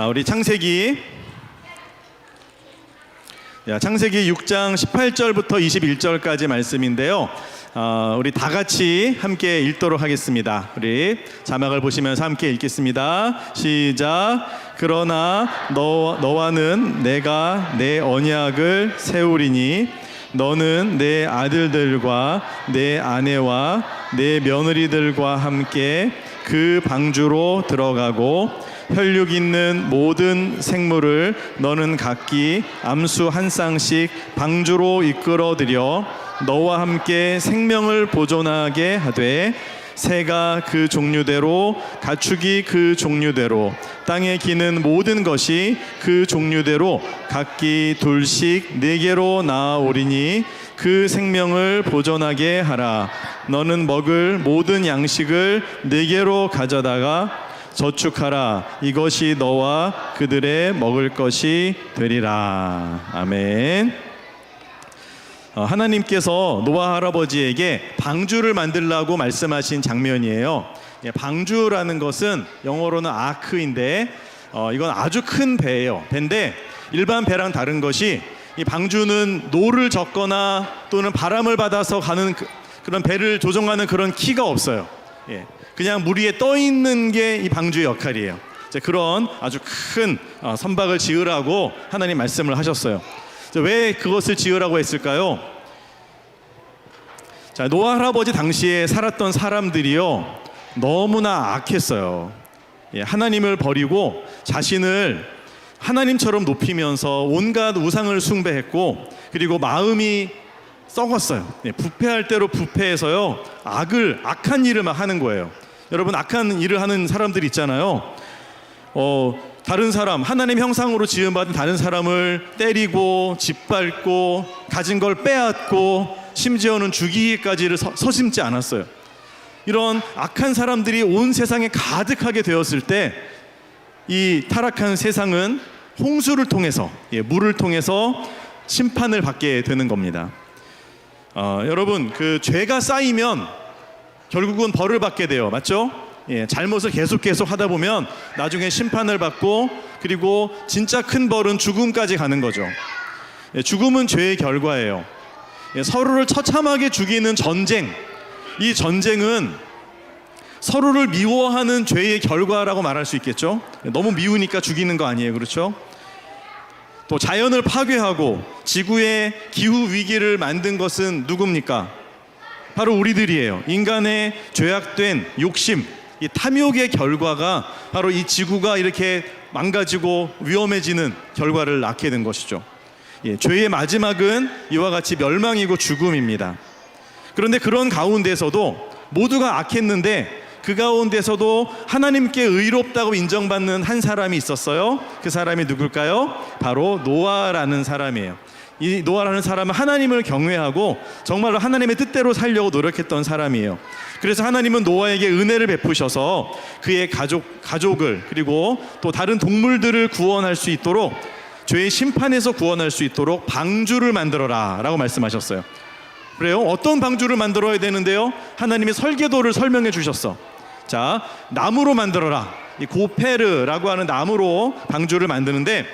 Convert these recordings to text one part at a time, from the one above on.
아, 우리 창세기 야, 창세기 6장 18절부터 21절까지 말씀인데요. 어, 우리 다 같이 함께 읽도록 하겠습니다. 우리 자막을 보시면서 함께 읽겠습니다. 시작. 그러나 너 너와는 내가 내 언약을 세우리니 너는 내 아들들과 내 아내와 내 며느리들과 함께 그 방주로 들어가고 혈육 있는 모든 생물을 너는 각기 암수 한 쌍씩 방주로 이끌어들여 너와 함께 생명을 보존하게 하되 새가 그 종류대로 가축이 그 종류대로 땅에 기는 모든 것이 그 종류대로 각기 둘씩 네 개로 나아오리니 그 생명을 보존하게 하라. 너는 먹을 모든 양식을 네 개로 가져다가 저축하라 이것이 너와 그들의 먹을 것이 되리라 아멘. 어, 하나님께서 노아 할아버지에게 방주를 만들라고 말씀하신 장면이에요. 예, 방주라는 것은 영어로는 아크인데 어, 이건 아주 큰 배예요. 배인데 일반 배랑 다른 것이 이 방주는 노를 젓거나 또는 바람을 받아서 가는 그, 런 배를 조종하는 그런 키가 없어요. 예, 그냥 물 위에 떠 있는 게 이 방주의 역할이에요. 그런 아주 큰 어, 선박을 지으라고 하나님 말씀을 하셨어요. 자, 왜 그것을 지으라고 했을까요? 자, 노아 할아버지 당시에 살았던 사람들이요 너무나 악했어요. 예, 하나님을 버리고 자신을 하나님처럼 높이면서 온갖 우상을 숭배했고 그리고 마음이 썩었어요. 예, 부패할 대로 부패해서요 악을 악한 일을 막 하는 거예요. 여러분 악한 일을 하는 사람들 있잖아요. 어, 다른 사람 하나님 형상으로 지음받은 다른 사람을 때리고 짓밟고 가진 걸 빼앗고 심지어는 죽이기까지를 서, 서심지 않았어요. 이런 악한 사람들이 온 세상에 가득하게 되었을 때 이 타락한 세상은 홍수를 통해서 예, 물을 통해서 심판을 받게 되는 겁니다. 어, 여러분 그 죄가 쌓이면 결국은 벌을 받게 돼요. 맞죠? 예, 잘못을 계속 계속 하다 보면 나중에 심판을 받고 그리고 진짜 큰 벌은 죽음까지 가는 거죠. 예, 죽음은 죄의 결과예요. 예, 서로를 처참하게 죽이는 전쟁. 이 전쟁은 서로를 미워하는 죄의 결과라고 말할 수 있겠죠. 예, 너무 미우니까 죽이는 거 아니에요. 그렇죠? 또 자연을 파괴하고 지구의 기후 위기를 만든 것은 누굽니까? 바로 우리들이에요. 인간의 죄악된 욕심, 이 탐욕의 결과가 바로 이 지구가 이렇게 망가지고 위험해지는 결과를 낳게 된 것이죠. 예, 죄의 마지막은 이와 같이 멸망이고 죽음입니다. 그런데 그런 가운데서도 모두가 악했는데 그 가운데서도 하나님께 의롭다고 인정받는 한 사람이 있었어요. 그 사람이 누굴까요? 바로 노아라는 사람이에요. 이 노아라는 사람은 하나님을 경외하고 정말로 하나님의 뜻대로 살려고 노력했던 사람이에요. 그래서 하나님은 노아에게 은혜를 베푸셔서 그의 가족 가족을 그리고 또 다른 동물들을 구원할 수 있도록 죄의 심판에서 구원할 수 있도록 방주를 만들어라라고 말씀하셨어요. 그래요? 어떤 방주를 만들어야 되는데요? 하나님의 설계도를 설명해 주셨어. 자, 나무로 만들어라. 이 고페르라고 하는 나무로 방주를 만드는데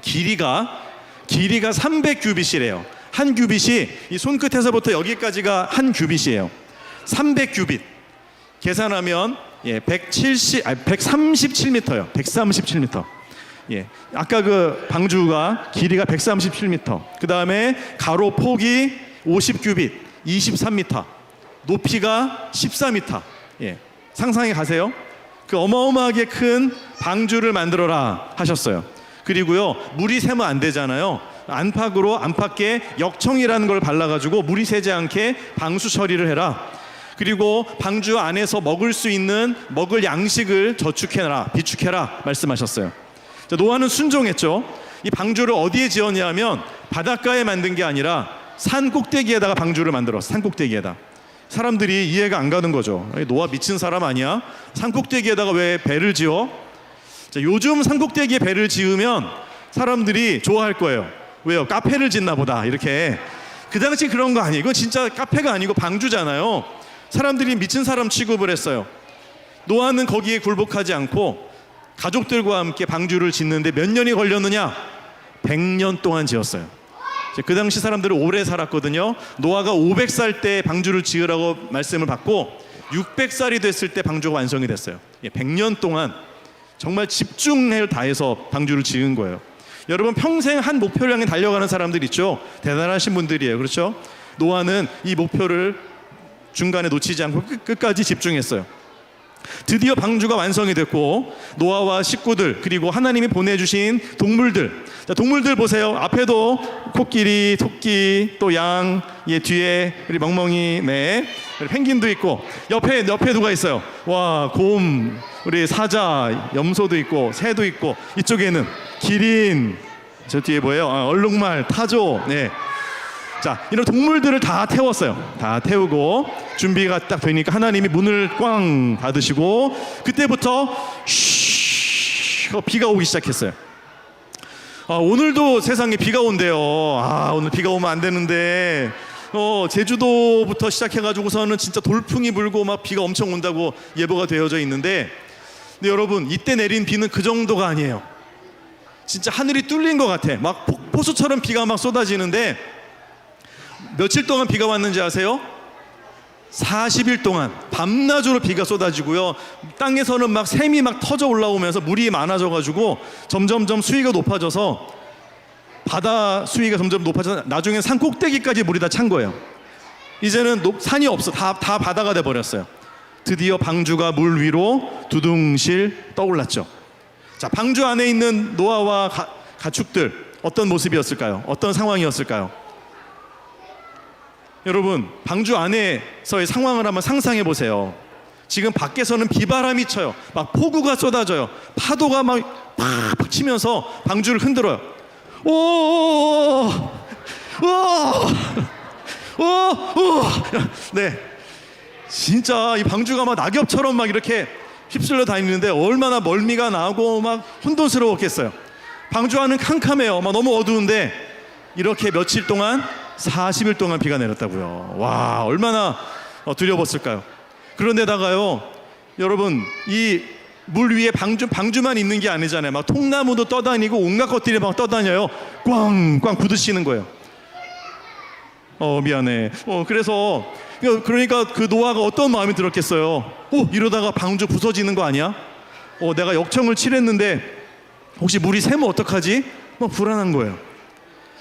길이가 길이가 300규빗이래요. 한 규빗이 이 손끝에서부터 여기까지가 한 규빗이에요. 300규빗. 계산하면 예, 170 아니 137m요. 137m. 예. 아까 그 방주가 길이가 137m. 그 다음에 가로 폭이 50규빗, 23m. 높이가 14m. 예. 상상해 가세요. 그 어마어마하게 큰 방주를 만들어라 하셨어요. 그리고요 물이 새면 안 되잖아요. 안팎으로 안팎에 역청이라는 걸 발라가지고 물이 새지 않게 방수 처리를 해라. 그리고 방주 안에서 먹을 수 있는 먹을 양식을 저축해라, 비축해라 말씀하셨어요. 자, 노아는 순종했죠. 이 방주를 어디에 지었냐면 바닷가에 만든 게 아니라 산 꼭대기에다가 방주를 만들었어. 산 꼭대기에다. 사람들이 이해가 안 가는 거죠. 노아 미친 사람 아니야? 산 꼭대기에다가 왜 배를 지어? 자, 요즘 산 꼭대기에 배를 지으면 사람들이 좋아할 거예요. 왜요? 카페를 짓나 보다. 이렇게. 그 당시 그런 거 아니에요. 이건 진짜 카페가 아니고 방주잖아요. 사람들이 미친 사람 취급을 했어요. 노아는 거기에 굴복하지 않고 가족들과 함께 방주를 짓는데 몇 년이 걸렸느냐? 100년 동안 지었어요. 그 당시 사람들은 오래 살았거든요. 노아가 500살 때 방주를 지으라고 말씀을 받고 600살이 됐을 때 방주가 완성이 됐어요. 예, 100년 동안 정말 집중을 다해서 방주를 지은 거예요. 여러분 평생 한 목표를 향해 달려가는 사람들 있죠. 대단하신 분들이에요. 그렇죠? 노아는 이 목표를 중간에 놓치지 않고 끝, 끝까지 집중했어요. 드디어 방주가 완성이 됐고 노아와 식구들 그리고 하나님이 보내주신 동물들 자, 동물들 보세요 앞에도 코끼리 토끼 또 양 예, 뒤에 우리 멍멍이 네 펭귄도 있고 옆에 옆에 누가 있어요 와 곰 우리 사자 염소도 있고 새도 있고 이쪽에는 기린 저 뒤에 뭐예요 아, 얼룩말 타조 네 자, 이런 동물들을 다 태웠어요. 다 태우고 준비가 딱 되니까 하나님이 문을 꽝 닫으시고 그때부터 쉬 비가 오기 시작했어요. 아, 오늘도 세상에 비가 온대요. 아, 오늘 비가 오면 안 되는데 어, 제주도부터 시작해가지고서는 진짜 돌풍이 불고 막 비가 엄청 온다고 예보가 되어져 있는데 근데 여러분 이때 내린 비는 그 정도가 아니에요. 진짜 하늘이 뚫린 것 같아. 막 폭- 폭소처럼 비가 막 쏟아지는데 며칠 동안 비가 왔는지 아세요? 40일 동안 밤낮으로 비가 쏟아지고요. 땅에서는 막 샘이 막 터져 올라오면서 물이 많아져 가지고 점점점 수위가 높아져서 바다 수위가 점점 높아져서 나중에 산 꼭대기까지 물이 다 찬 거예요. 이제는 높- 산이 없어. 다, 다 바다가 돼 버렸어요. 드디어 방주가 물 위로 두둥실 떠올랐죠. 자, 방주 안에 있는 노아와 가, 가축들 어떤 모습이었을까요? 어떤 상황이었을까요? 여러분 방주 안에서의 상황을 한번 상상해 보세요. 지금 밖에서는 비바람이 쳐요. 막 폭우가 쏟아져요. 파도가 막 팍팍 치면서 방주를 흔들어요. 오, 오, 오, 오, 네, 진짜 이 방주가 막 낙엽처럼 막 이렇게 휩쓸려 다니는데 얼마나 멀미가 나고 막 혼돈스러웠겠어요. 방주 안은 캄캄해요. 막 너무 어두운데 이렇게 며칠 동안 40일 동안 비가 내렸다고요. 와, 얼마나 어, 두려웠을까요? 그런데다가요, 여러분 이 물 위에 방주 방주만 있는 게 아니잖아요. 막 통나무도 떠다니고 온갖 것들이 막 떠다녀요. 꽝꽝 부딪히는 거예요. 어 미안해. 어 그래서 그러니까 그 노아가 어떤 마음이 들었겠어요. 어 이러다가 방주 부서지는 거 아니야? 어 내가 역청을 칠했는데 혹시 물이 새면 어떡하지? 막 불안한 거예요.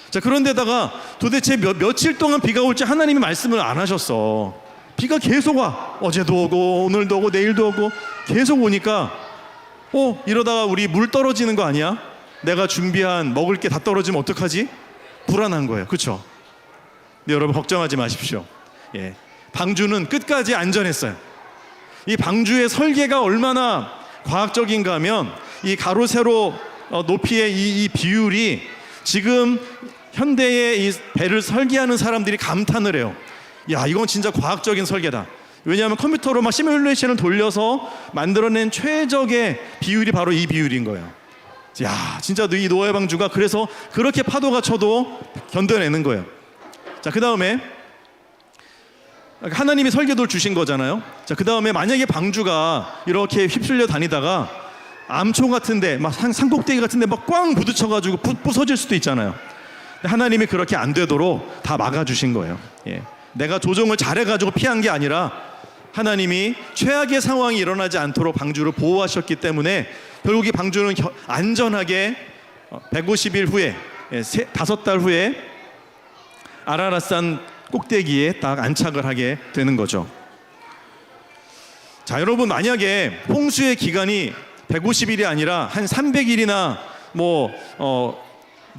자 그런데다가 도대체 몇, 며칠 동안 비가 올지 하나님이 말씀을 안 하셨어. 비가 계속 와. 어제도 오고 오늘도 오고 내일도 오고 계속 오니까 어 이러다가 우리 물 떨어지는 거 아니야? 내가 준비한 먹을 게 다 떨어지면 어떡하지? 불안한 거예요. 그렇죠? 네, 여러분 걱정하지 마십시오. 예. 방주는 끝까지 안전했어요. 이 방주의 설계가 얼마나 과학적인가 하면 이 가로 세로 어, 높이의 이, 이 비율이 지금 현대의 이 배를 설계하는 사람들이 감탄을 해요. 야, 이건 진짜 과학적인 설계다. 왜냐하면 컴퓨터로 막 시뮬레이션을 돌려서 만들어낸 최적의 비율이 바로 이 비율인 거예요. 야, 진짜 이 노아의 방주가 그래서 그렇게 파도가 쳐도 견뎌내는 거예요. 자, 그 다음에 하나님이 설계도를 주신 거잖아요. 자, 그 다음에 만약에 방주가 이렇게 휩쓸려 다니다가 암초 같은데, 막 산, 산꼭대기 같은데 막 꽝 부딪혀가지고 부, 부서질 수도 있잖아요. 하나님이 그렇게 안 되도록 다 막아주신 거예요. 예. 내가 조정을 잘해가지고 피한 게 아니라 하나님이 최악의 상황이 일어나지 않도록 방주를 보호하셨기 때문에 결국 이 방주는 겨- 안전하게 150일 후에 예, 세- 다섯 달 후에 아라라산 꼭대기에 딱 안착을 하게 되는 거죠. 자, 여러분 만약에 홍수의 기간이 150일이 아니라 한 300일이나 뭐 어,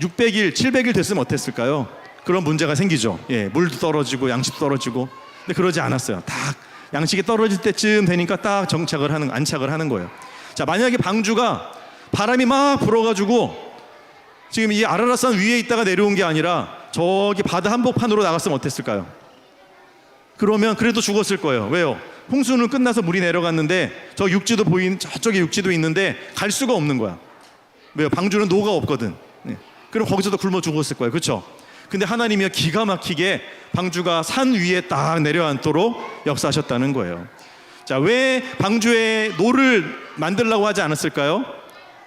600일, 700일 됐으면 어땠을까요? 그런 문제가 생기죠. 예, 물도 떨어지고 양식도 떨어지고. 근데 그러지 않았어요. 딱 양식이 떨어질 때쯤 되니까 딱 정착을 하는 안착을 하는 거예요. 자, 만약에 방주가 바람이 막 불어가지고 지금 이 아라라산 위에 있다가 내려온 게 아니라 저기 바다 한복판으로 나갔으면 어땠을까요? 그러면 그래도 죽었을 거예요. 왜요? 홍수는 끝나서 물이 내려갔는데 저 육지도 보이는 저쪽에 육지도 있는데 갈 수가 없는 거야. 왜요? 방주는 노가 없거든. 네. 그럼 거기서도 굶어 죽었을 거예요. 그렇죠? 근데 하나님이 기가 막히게 방주가 산 위에 딱 내려앉도록 역사하셨다는 거예요. 자, 왜 방주에 노를 만들라고 하지 않았을까요?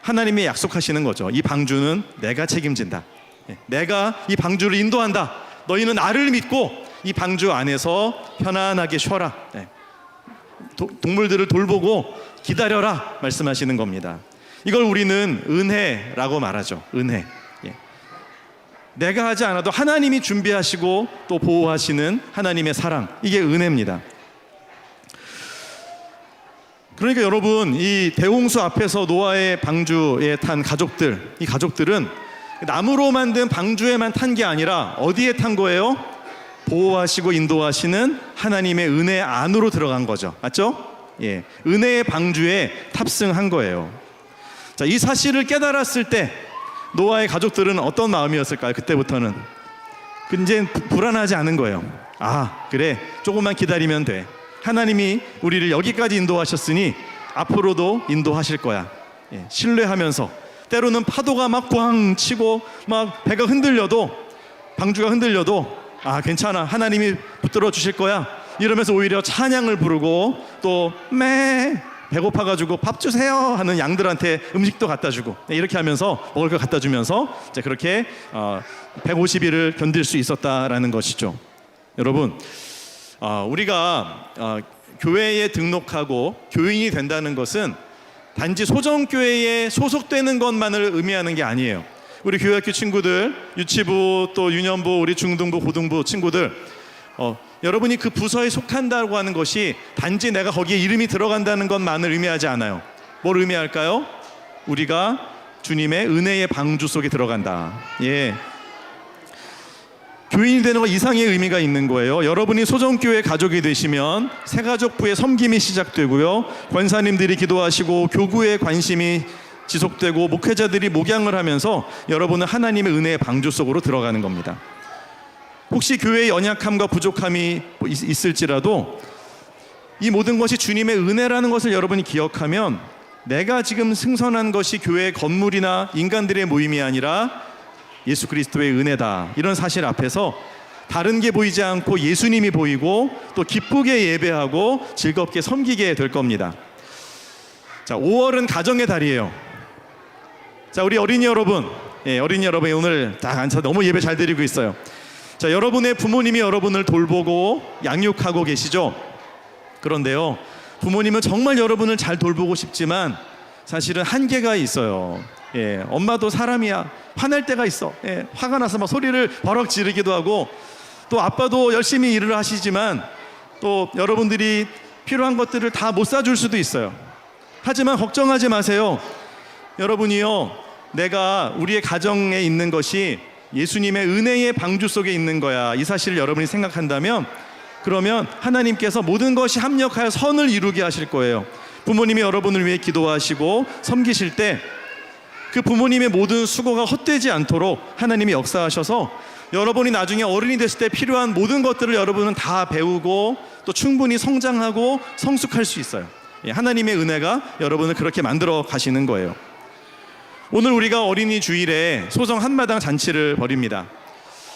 하나님이 약속하시는 거죠. 이 방주는 내가 책임진다. 예, 내가 이 방주를 인도한다. 너희는 나를 믿고 이 방주 안에서 편안하게 쉬어라. 예, 도- 동물들을 돌보고 기다려라 말씀하시는 겁니다. 이걸 우리는 은혜라고 말하죠. 은혜. 예. 내가 하지 않아도 하나님이 준비하시고 또 보호하시는 하나님의 사랑. 이게 은혜입니다. 그러니까 여러분 이 대홍수 앞에서 노아의 방주에 탄 가족들 이 가족들은 나무로 만든 방주에만 탄 게 아니라 어디에 탄 거예요? 보호하시고 인도하시는 하나님의 은혜 안으로 들어간 거죠. 맞죠? 예. 은혜의 방주에 탑승한 거예요. 자, 이 사실을 깨달았을 때 노아의 가족들은 어떤 마음이었을까요? 그때부터는 이제 불안하지 않은 거예요. 아, 그래. 조금만 기다리면 돼. 하나님이 우리를 여기까지 인도하셨으니 앞으로도 인도하실 거야. 예, 신뢰하면서 때로는 파도가 막꽝 치고 막 배가 흔들려도 방주가 흔들려도 아, 괜찮아. 하나님이 붙들어 주실 거야. 이러면서 오히려 찬양을 부르고 또매 배고파 가지고 밥 주세요 하는 양들한테 음식도 갖다 주고 네, 이렇게 하면서 먹을 거 갖다 주면서 이제 그렇게 어, 150일을 견딜 수 있었다라는 것이죠. 여러분, 아, 우리가 아, 교회에 등록하고 교인이 된다는 것은 단지 소정교회에 소속되는 것만을 의미하는 게 아니에요. 우리 교회학교 친구들, 유치부 또 유년부, 우리 중등부, 고등부 친구들, 어, 여러분이 그 부서에 속한다고 하는 것이 단지 내가 거기에 이름이 들어간다는 것만을 의미하지 않아요. 뭘 의미할까요? 우리가 주님의 은혜의 방주 속에 들어간다. 예. 교인이 되는 거 이상의 의미가 있는 거예요. 여러분이 소정교회 가족이 되시면 새가족부의 섬김이 시작되고요. 권사님들이 기도하시고 교구의 관심이 지속되고 목회자들이 목양을 하면서 여러분은 하나님의 은혜의 방주 속으로 들어가는 겁니다. 혹시 교회의 연약함과 부족함이 있- 있을지라도 이 모든 것이 주님의 은혜라는 것을 여러분이 기억하면 내가 지금 승선한 것이 교회의 건물이나 인간들의 모임이 아니라 예수 그리스도의 은혜다. 이런 사실 앞에서 다른 게 보이지 않고 예수님이 보이고 또 기쁘게 예배하고 즐겁게 섬기게 될 겁니다. 자, 5월은 가정의 달이에요. 자, 우리 어린이 여러분, 예, 어린이 여러분 오늘 딱 앉아 너무 예배 잘 드리고 있어요. 자, 여러분의 부모님이 여러분을 돌보고 양육하고 계시죠? 그런데요, 부모님은 정말 여러분을 잘 돌보고 싶지만 사실은 한계가 있어요. 예, 엄마도 사람이야. 화낼 때가 있어. 예, 화가 나서 막 소리를 버럭 지르기도 하고 또 아빠도 열심히 일을 하시지만 또 여러분들이 필요한 것들을 다 못 사줄 수도 있어요. 하지만 걱정하지 마세요. 여러분이요, 내가 우리의 가정에 있는 것이 예수님의 은혜의 방주 속에 있는 거야. 이 사실을 여러분이 생각한다면 그러면 하나님께서 모든 것이 합력하여 선을 이루게 하실 거예요. 부모님이 여러분을 위해 기도하시고 섬기실 때 그 부모님의 모든 수고가 헛되지 않도록 하나님이 역사하셔서 여러분이 나중에 어른이 됐을 때 필요한 모든 것들을 여러분은 다 배우고 또 충분히 성장하고 성숙할 수 있어요. 예, 하나님의 은혜가 여러분을 그렇게 만들어 가시는 거예요. 오늘 우리가 어린이 주일에 소정 한마당 잔치를 벌입니다.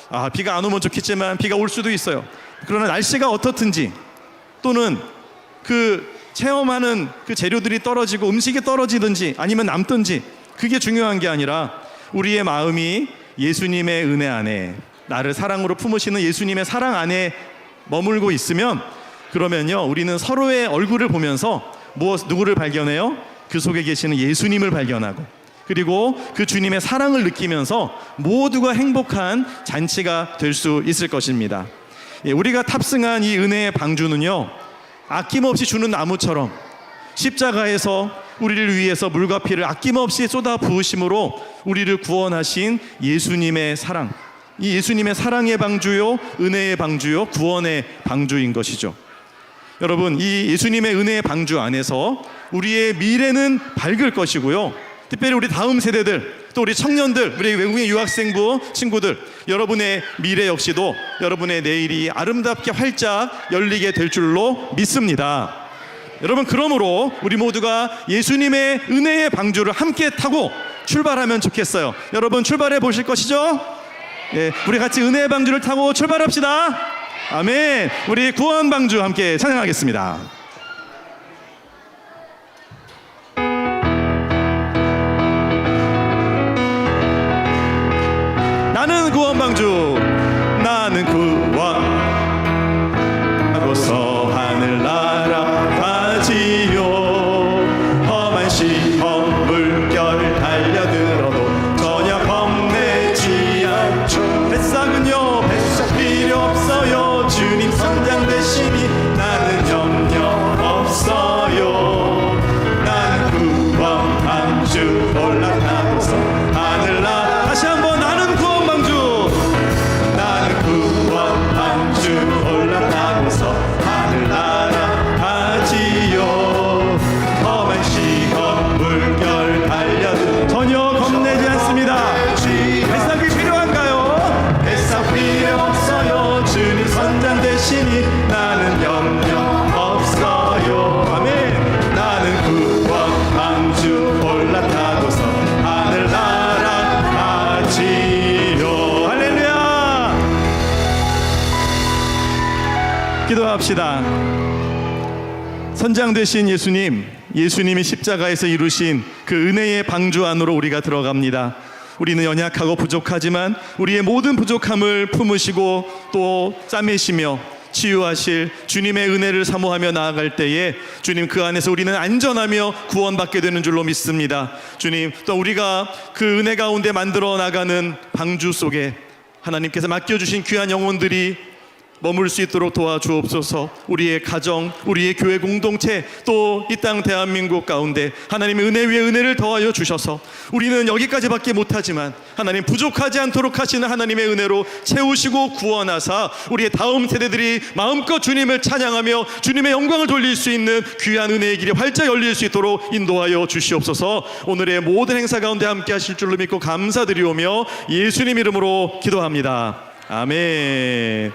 아, 비가 안 오면 좋겠지만 비가 올 수도 있어요. 그러나 날씨가 어떻든지 또는 그 체험하는 그 재료들이 떨어지고 음식이 떨어지든지 아니면 남든지 그게 중요한 게 아니라 우리의 마음이 예수님의 은혜 안에 나를 사랑으로 품으시는 예수님의 사랑 안에 머물고 있으면 그러면요 우리는 서로의 얼굴을 보면서 무엇 누구를 발견해요? 그 속에 계시는 예수님을 발견하고 그리고 그 주님의 사랑을 느끼면서 모두가 행복한 잔치가 될 수 있을 것입니다. 예, 우리가 탑승한 이 은혜의 방주는요 아낌없이 주는 나무처럼 십자가에서 우리를 위해서 물과 피를 아낌없이 쏟아 부으심으로 우리를 구원하신 예수님의 사랑. 이 예수님의 사랑의 방주요, 은혜의 방주요, 구원의 방주인 것이죠. 여러분, 이 예수님의 은혜의 방주 안에서 우리의 미래는 밝을 것이고요. 특별히 우리 다음 세대들, 또 우리 청년들, 우리 외국인 유학생부 친구들, 여러분의 미래 역시도 여러분의 내일이 아름답게 활짝 열리게 될 줄로 믿습니다. 여러분 그러므로 우리 모두가 예수님의 은혜의 방주를 함께 타고 출발하면 좋겠어요. 여러분 출발해 보실 것이죠? 예, 우리 같이 은혜의 방주를 타고 출발합시다. 아멘. 우리 구원 방주 함께 찬양하겠습니다. 나는 구원 방주. 기도합시다. 선장 되신 예수님, 예수님이 십자가에서 이루신 그 은혜의 방주 안으로 우리가 들어갑니다. 우리는 연약하고 부족하지만 우리의 모든 부족함을 품으시고 또 짜매시며 치유하실 주님의 은혜를 사모하며 나아갈 때에 주님 그 안에서 우리는 안전하며 구원받게 되는 줄로 믿습니다. 주님 또 우리가 그 은혜 가운데 만들어 나가는 방주 속에 하나님께서 맡겨주신 귀한 영혼들이 머물 수 있도록 도와주옵소서. 우리의 가정 우리의 교회 공동체 또 이 땅 대한민국 가운데 하나님의 은혜 위에 은혜를 더하여 주셔서 우리는 여기까지밖에 못하지만 하나님 부족하지 않도록 하시는 하나님의 은혜로 채우시고 구원하사 우리의 다음 세대들이 마음껏 주님을 찬양하며 주님의 영광을 돌릴 수 있는 귀한 은혜의 길이 활짝 열릴 수 있도록 인도하여 주시옵소서. 오늘의 모든 행사 가운데 함께 하실 줄로 믿고 감사드리오며 예수님 이름으로 기도합니다. 아멘